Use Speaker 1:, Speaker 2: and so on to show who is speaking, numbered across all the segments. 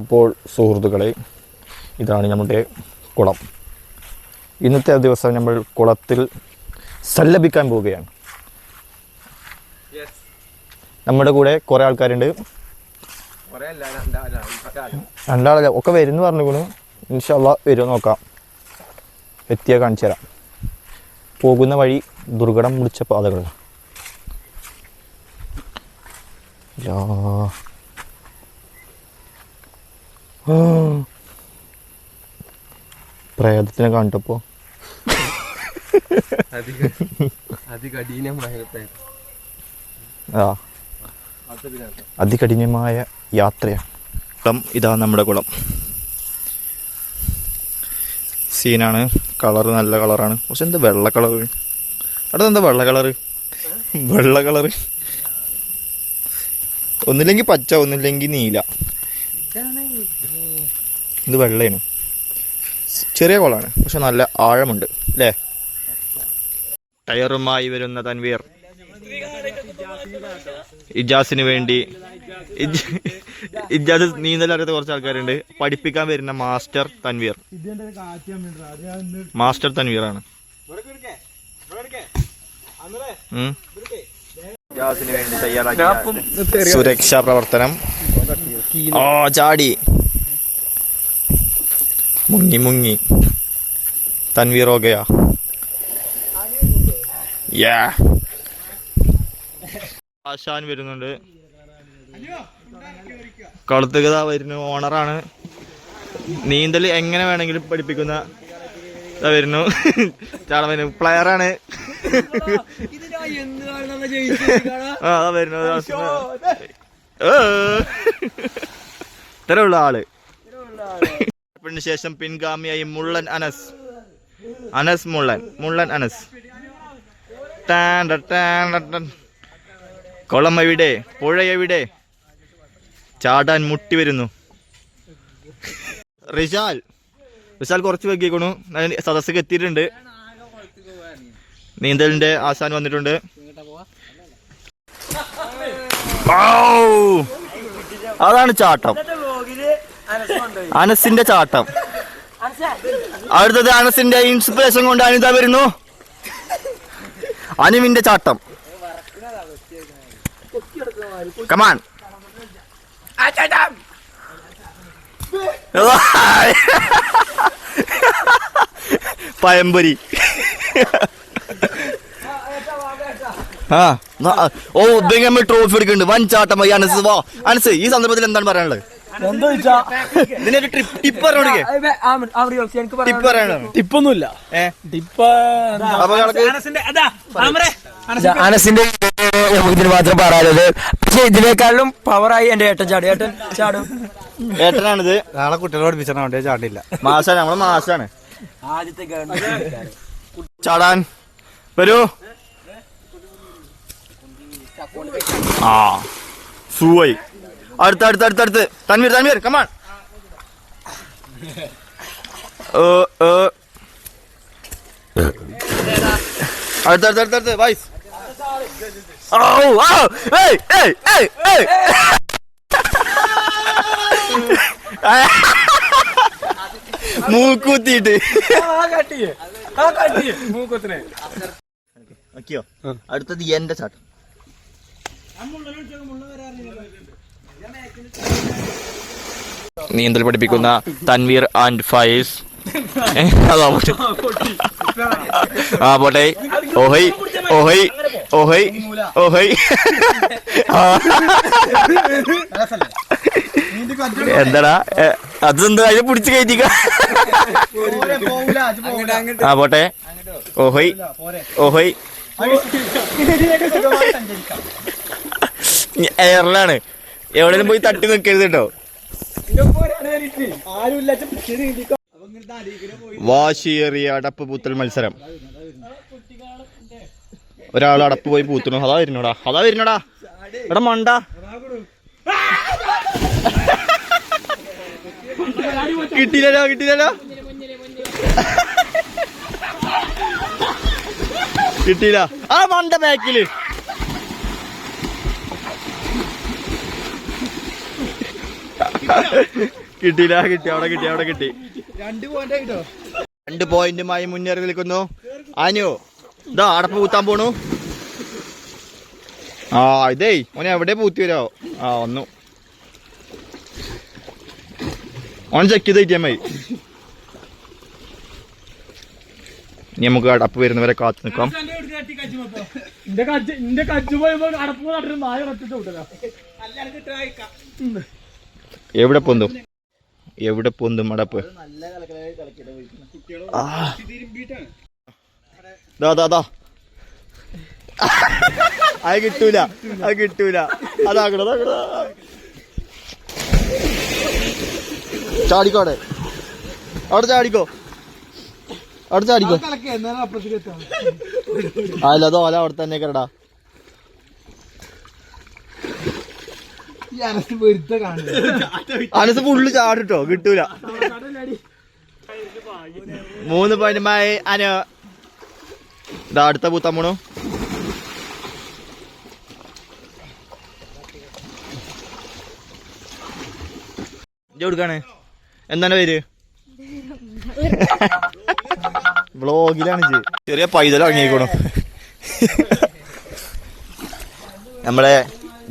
Speaker 1: അപ്പോൾ സുഹൃത്തുക്കളെ ഇതാണ് നമ്മുടെ കുളം. ഇന്നത്തെ ദിവസം നമ്മൾ കുളത്തിൽ സല്ലപിക്കാൻ പോവുകയാണ്. നമ്മുടെ കൂടെ കുറേ ആൾക്കാരുണ്ട്. രണ്ടാളല്ല ഒക്കെ വരുന്നു പറഞ്ഞുകൊണ്ട് ഇൻഷല്ല വരും നോക്കാം. എത്തിയാൽ കാണിച്ചു തരാം. പോകുന്ന വഴി ദുർഘടം മുടിച്ച പാതകളാണ്. യാ. പ്രേതത്തിനെ കണ്ടപ്പോ.
Speaker 2: അതികഠിനമായ
Speaker 1: ആ. അതികഠിനമായ യാത്രയാണ്. കുളം ഇതാ നമ്മുടെ കുളം. സീനാണ്. കളർ നല്ല കളറാണ്. പക്ഷെ എന്താ വെള്ള കളർ അവിടെ എന്താ വെള്ള കളറ്? വെള്ള കളറ്. ഒന്നില്ലെങ്കിൽ പച്ച ഒന്നില്ലെങ്കിൽ നീല. ഇത് വെള്ളയാണ്. ചെറിയ കുളമാണ് പക്ഷെ നല്ല ആഴമുണ്ട് അല്ലേ? ടയറുമായി വരുന്ന തൻവീർ. ഇജാസിന് വേണ്ടി ഇജ്- ഇജാസ് നീന്തൽ അറിയാത്ത കുറച്ച് ആൾക്കാരുണ്ട്. പഠിപ്പിക്കാൻ വരുന്ന മാസ്റ്റർ തൻവീർ. മാസ്റ്റർ തൻവീറാണ്. സുരക്ഷാ പ്രവർത്തനം. ആ ചാടി. മുങ്ങി മുങ്ങി. തൻവീർ ഓകയാ? യാ ആശാൻ വരുന്നുണ്ട്. കളത്തുകഥ വരുന്നു. ഓണറാണ്. നീന്തൽ എങ്ങനെ വേണമെങ്കിലും പഠിപ്പിക്കുന്ന വരുന്നു. ചാട വരുന്നു. പ്ലെയറാണ്. ആ അതാ വരുന്നു. ഏ. ഇത്രേ ഉള്ള ആൾ. പിന്നെ ശേഷം പിൻഗാമിയായി മുള്ളൻ അനസ്. അനസ് മുള്ളൻ മുള്ളൻ അനസ്. കുളം എവിടെ? പുഴ എവിടെ? ചാടാൻ മുട്ടി വരുന്നു. റിഷാൽ റിഷാൽ കുറച്ച് വെക്കിക്കണു സദസ്സക്ക് എത്തിയിട്ടുണ്ട്. നീന്തലിന്റെ ആശാൻ വന്നിട്ടുണ്ട്! അതാണ് ചാട്ടം. അനസിന്റെ ചാട്ടം. അടുത്തത് അനസിന്റെ ഇൻസ്പിറേഷൻ കൊണ്ട് അനിത വരുന്നു. അനുവിന്റെ ചാട്ടം. കമാൻ പയമ്പൊരി ആ ഓ ഉദ്ദേശം ട്രോഫി എടുക്കുന്നുണ്ട്. വൻ ചാട്ടമായി അനസ് വാ അനസ് ഈ സന്ദർഭത്തിൽ എന്താണ് പറയാനുള്ളത്? ഇതിനൊരു ടിപ്പ് പറഞ്ഞു
Speaker 3: ടിപ്പൊന്നുമില്ല. ടിപ്പ് അനസിന്റെ ഇതിന് മാത്രം പറയാനുള്ളത്. പക്ഷെ ഇതിനേക്കാളും പവറായി എന്റെ ഏട്ടൻ ചാടി. ഏട്ടൻ ചാടും.
Speaker 1: ഏട്ടനാണിത്.
Speaker 2: നാളെ കുട്ടികളോട് പഠിപ്പിച്ചാൽ വേണ്ടി ചാടില്ല.
Speaker 1: മാസാണ് നമ്മൾ മാസാണ് ചാടാൻ. വരൂ. ആ. സൂവായി അടുത്ത് അടുത്ത് അടുത്ത് അടുത്ത് തൻവീർ തൻവീർ കമാൺ അടുത്ത് അടുത്ത് അടുത്ത് അടുത്ത് വൈസ് ഓ ആ ഏയ് ഏയ് ഏയ് ഏയ് മൂക്കുത്തിയിട്ട്
Speaker 3: മൂക്കത്തിനെ
Speaker 1: നോക്കിയോ അടുത്തത് എന്റെ ചാട്ടം നീന്തൽ പഠിപ്പിക്കുന്ന തൻവീർ ആൻഡ് ഫൈസ്. അതാ പോട്ടെ. ആ പോട്ടെ. ഓഹൈ ഓഹൈ ഓഹൈ ഓഹൈ. എന്താടാ? അതെന്താ? അതിനെ പിടിച്ച് കയറ്റിക്ക. ആ പോട്ടെ. ഓഹൈ ഓഹൈ. എയറിലാണ് എവിടെയും പോയി തട്ടി നിൽക്കരുത് കേട്ടോ വാശിയേറിയ അടപ്പ് പൂത്തൽ മത്സരം. ഒരാൾ അടപ്പ് പോയി പൂത്തണു അതാ വരുന്നോടാ. അതാ വരുന്നോടാ. എടാ മണ്ട. കിട്ടിയില്ലല്ലോ കിട്ടിയില്ലല്ലോ. കിട്ടിയില്ല. ആ മണ്ട ബാക്കിൽ കിട്ടിയില്ല കിട്ടി അവിടെ കിട്ടി അവിടെ കിട്ടി.
Speaker 2: രണ്ട് പോയിന്റ് കിട്ടോ
Speaker 1: രണ്ട് പോയിന്റുമായി മുന്നേറി നിൽക്കുന്നു. അനു ഇതാ അടപ്പ് പൂത്താൻ പോണു. ആ ഇതേ ഓൻ എവിടെ പൂത്തി വരാ ആ വന്നു. ഓൻ ചെക്ക് ചെയ്ത് കിട്ടിയാൽ മതി. ഇനി നമുക്ക് അടപ്പ് വരുന്നവരെ കാത്തു നിൽക്കാം.
Speaker 2: ഇന്റെ കജ്ജ് കജ്ജ് പോയപ്പോ അടപ്പ് നട്ടിട്ട് നായ ഒറ്റ
Speaker 1: എവിടെ പൊന്തും? എവിടെ പൊന്തും അടപ്പ് അത് കിട്ടൂല അത് കിട്ടൂല. അതാക്കണ അതാക്കണ ചാടിക്കോ അവിടെ അവിടെ ചാടിക്കോ. അവിടെ ചാടിക്കോ. അല്ല അതോ അല്ല അവിടെ തന്നെ കരടാ
Speaker 2: വെറുതെ കാണുന്നു
Speaker 1: അനസ് ഫുള്ള് ചാടിട്ടോ കിട്ടൂല. മൂന്ന് പോയിന്റുമായി അന. ഇതാ അടുത്ത പൂത്തമ്മണു കൊടുക്കാണ് എന്താണ് പേര്? ബ്ലോഗിലാണ്. ചെറിയ പൈതൽ ഇറങ്ങിയേക്കണു. നമ്മളെ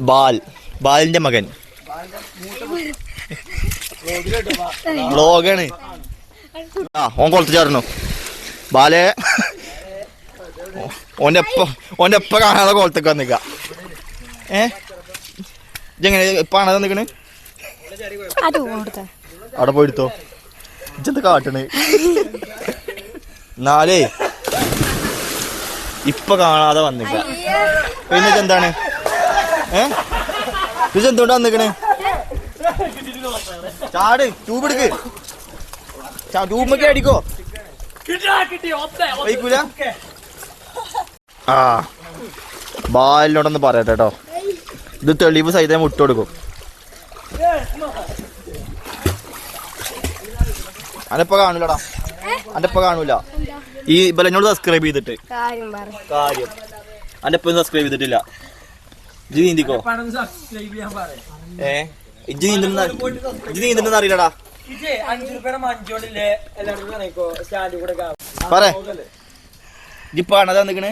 Speaker 1: ബാൽ. ബാലിന്റെ മകൻ. വ്ളോഗാണ് ആ ഓൻ കൊളത്ത് ചേർന്നു ബാലെ. എപ്പ എപ്പ കാണാതെ കൊളത്തേക്ക് വന്നിക്ക. ഏ? ഇതെങ്ങനെ ഇപ്പൊ കാണാതെ
Speaker 4: കൊടുത്ത
Speaker 1: അവിടെ പോയിടുത്തോ ഇജെന്ത് കാട്ടണ്? നാലേ ഇപ്പൊ കാണാതെ വന്നിക്ക. പിന്നെ എന്താണ് ഏ? ഇതെന്തുകൊണ്ടാ വന്നിക്കണ് ചാട് ട്യൂബ് എടുക്ക്. ട്യൂബൊക്കെ അടിക്കോ. വൈക്കൂല? ആ ബാലിനോടൊന്ന് പറയട്ടെ കേട്ടോ ഇത് തെളിവ് സഹിതം മുട്ട കൊടുക്കും. അനപ്പ കാണൂലടാ? അനപ്പ കാണൂല? ഈ ബലനോട് സബ്സ്ക്രൈബ് ചെയ്തിട്ട്.
Speaker 4: കാര്യം അനപ്പൊന്നും
Speaker 1: കാര്യം. അനപ്പ സബ്സ്ക്രൈബ് ചെയ്തിട്ടില്ല. ഇജ്ജ് നീന്തിക്കോ? ഏ? ഇജ്ജ് നീന്തുന്ന ഇജ്ജ് നീന്തുന്ന അറിയില്ലടാ. പറ. ഇജ്ജിപ്പ കാണാതെ നിക്കണേ.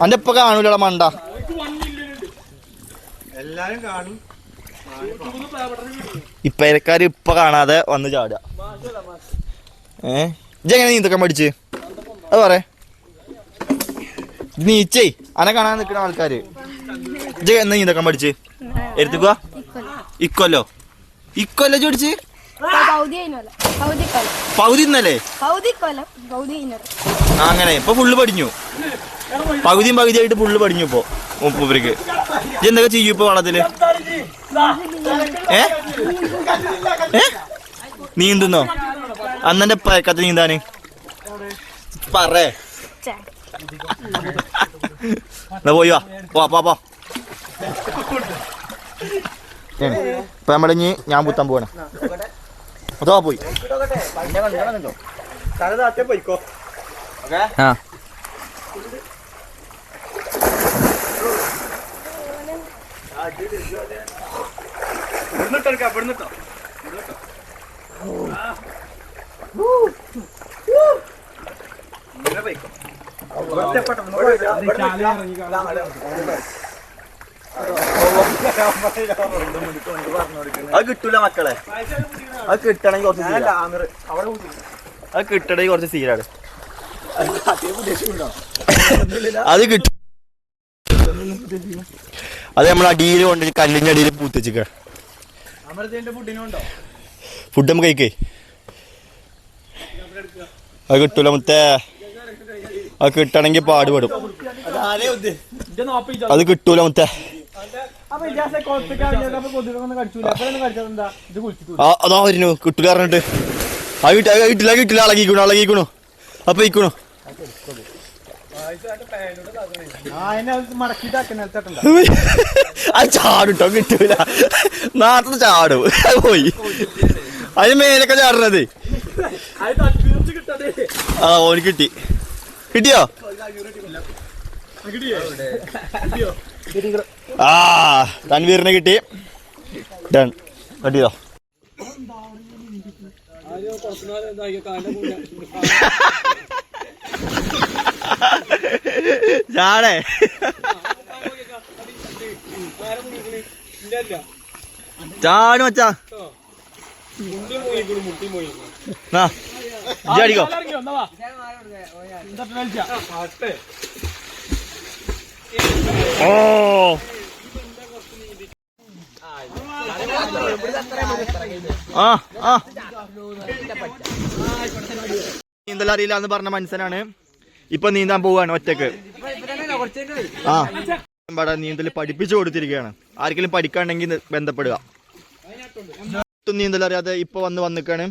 Speaker 1: അന്റെ ഇപ്പൊ കാണൂലടാ മണ്ട.
Speaker 2: എല്ലാരും കാണും.
Speaker 1: ഇപ്പയക്കാര് ഇപ്പൊ കാണാതെ വന്ന് ചാടുക ഏ? ഇജ്ജെങ്ങനെ നീന്തൊക്കെ പഠിച്ച് അത് പറ. നീച്ചേ അനെ കാണാൻ നിൽക്കുന്ന ആൾക്കാര്. ഇജ്ജ് എന്ന് നീന്തൊക്കെ പഠിച്ച്? എടുത്തുക ഇക്കൊല്ലോ. ഇക്കൊല്ലോ
Speaker 4: കൊല്ലം
Speaker 1: പകുതി ഇന്നല്ലേ അങ്ങനെ ഇപ്പൊ ഫുള്ള് പഠിഞ്ഞു. പകുതിയും പകുതിയായിട്ട് ഫുള്ള് പഠിഞ്ഞു ഇപ്പൊ ഇജ്ജ് എന്തൊക്കെ ചെയ്യും ഇപ്പൊ വള്ളത്തിൽ? ഏ? ഏ? നീന്തുന്നോ? അന്നെ പയക്കത്ത് നീന്താന്? പറേ. എന്നാ പോയി വാ. പോ പോ പോ ഇപ്പൊ നമ്മളിഞ്ഞ് ഞാൻ പുത്താൻ പോവാണ്. അതോ പോയി. ആ. അത് കിട്ടൂല മക്കളെ. അത് കിട്ടണമെങ്കിൽ കുറച്ച്. അത് കിട്ടണമെങ്കിൽ കുറച്ച് സീരാണ് അത് കിട്ടു അത് നമ്മൾ അടിയിൽ കൊണ്ട് കല്ലിന്റെ അടിയിൽ പൂത്തിച്ചിക്ക. ഫുഡ് നമുക്ക് കഴിക്കേ. അത് കിട്ടൂല മുത്തേ. അത് കിട്ടണമെങ്കിൽ പാടുപെടും. അത് കിട്ടൂല മുത്തേ. അതാ വരുന്നു. കിട്ടൂല പറഞ്ഞിട്ട് ആ കിട്ട കിട്ടില്ല കിട്ടില്ല. അളകിക്കണു അളകിക്കണു. അപ്പൊ ഇക്കണു
Speaker 2: ആ
Speaker 1: അത് ചാടുട്ടോ കിട്ടൂല. നാട്ടിൽ ചാടും. അത് പോയി. അതിന് മേലൊക്കെ ചാടുന്നത് ആ ഓന് കിട്ടി. കിട്ടിയോ? ആ തൻവീറിനെ കിട്ടി. ഡൺ കട്ടിയോ? ചാടേ ചാടും ഇജ്ജ് അടിക്കോ. ഓ. ആ ആ. എന്ന് പറഞ്ഞ മനുഷ്യനാണ്. ഇപ്പൊ നീന്താൻ പോവാണ് ഒറ്റയ്ക്ക്. ആ. ഇവിടെ നീന്തൽ പഠിപ്പിച്ചു കൊടുത്തിരിക്കുകയാണ്. ആർക്കെങ്കിലും പഠിക്കാണെങ്കിൽ ബന്ധപ്പെടുക. നീന്തലറിയാതെ നീന്തൽ അറിയാതെ ഇപ്പൊ വന്ന് വന്നിക്കാണ്.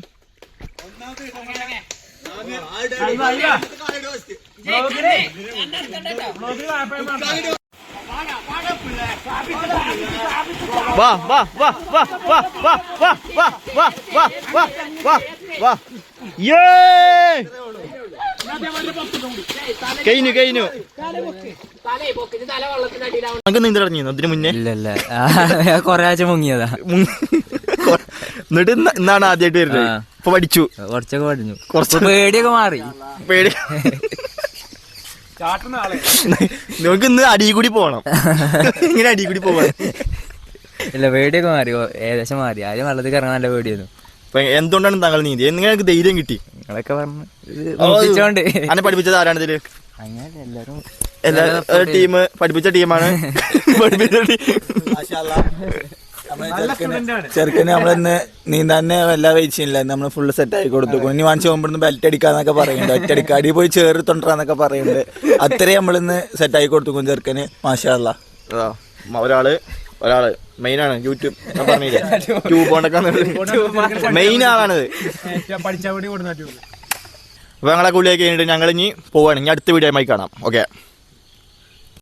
Speaker 1: വാ വാ വാ വാ വാ വാ വാ വാ വാ വാ വാ കഴിഞ്ഞു കഴിഞ്ഞു നമുക്ക് നീന്തൽ ഇറങ്ങിയിരുന്നു അതിന് മുന്നേ
Speaker 3: ഇല്ല ഇല്ല കൊറേ ആഴ്ച മുങ്ങിയതാ
Speaker 1: മുങ്ങ- എന്നിട്ട് ഇന്ന- ഇന്നാണ് ആദ്യമായിട്ട് വരുന്നത്. ഇപ്പൊ പഠിച്ചു.
Speaker 3: കുറച്ചൊക്കെ പഠിച്ചു
Speaker 1: കുറച്ച്
Speaker 3: പേടിയൊക്കെ മാറി.
Speaker 1: പേടി. നമുക്ക് ഇന്ന് അടി കൂടി പോകണം ഇങ്ങനെ അടി കൂടി പോകണം
Speaker 3: ഇല്ല പേടിയൊക്കെ മാറി. ഏകദേശം മാറി. ആദ്യം വെള്ളത്തിൽ ഇറങ്ങാൻ നല്ല പേടിയായിരുന്നു.
Speaker 1: എന്തുകൊണ്ടാണ് താങ്കൾ നീന്തി നിങ്ങൾക്ക് ധൈര്യം കിട്ടി.
Speaker 3: നിങ്ങളൊക്കെ പറഞ്ഞു
Speaker 1: അന്നെ പഠിപ്പിച്ചത് ആരാണ് ഇതിൽ?
Speaker 3: അങ്ങനെ എല്ലാരും
Speaker 1: എല്ലാ ടീം പഠിപ്പിച്ച ടീമാണ് പഠിപ്പിച്ച ടീം
Speaker 2: ചെറുക്കന് നമ്മളിന്ന് നീന്താനെ എല്ലാ വെയിച്ചില്ല. നമ്മൾ ഫുള്ള് സെറ്റ് ആയി കൊടുത്തു. ഇനി വാങ്ങിച്ചു പോകുമ്പോൾ ബെൽറ്റ് അടിക്കാന്നൊക്കെ പറയുന്നുണ്ട്. ഒറ്റ അടിക്കുക അടി പോയി ചേറി തൊണ്ടറാന്നൊക്കെ പറയുന്നുണ്ട്. അത്രയും നമ്മളിന്ന് സെറ്റ് ആക്കി കൊടുത്തു ചെറുക്കന്. മാഷാല്ല
Speaker 1: ഒരാൾ ഒരാൾ മെയിൻ ആണ്. യൂട്യൂബ് ഞാൻ പറഞ്ഞില്ലേ? ട്യൂബ് മെയിൻ ആളാണിത്
Speaker 2: കൊടുത്തു
Speaker 1: അപ്പൊ ഞങ്ങളെ കൂലിയൊക്കെ കഴിഞ്ഞിട്ട് ഞങ്ങൾ ഇനി പോവാണ്. ഇനി അടുത്ത വീഡിയോ ആയി കാണാം. ഓക്കെ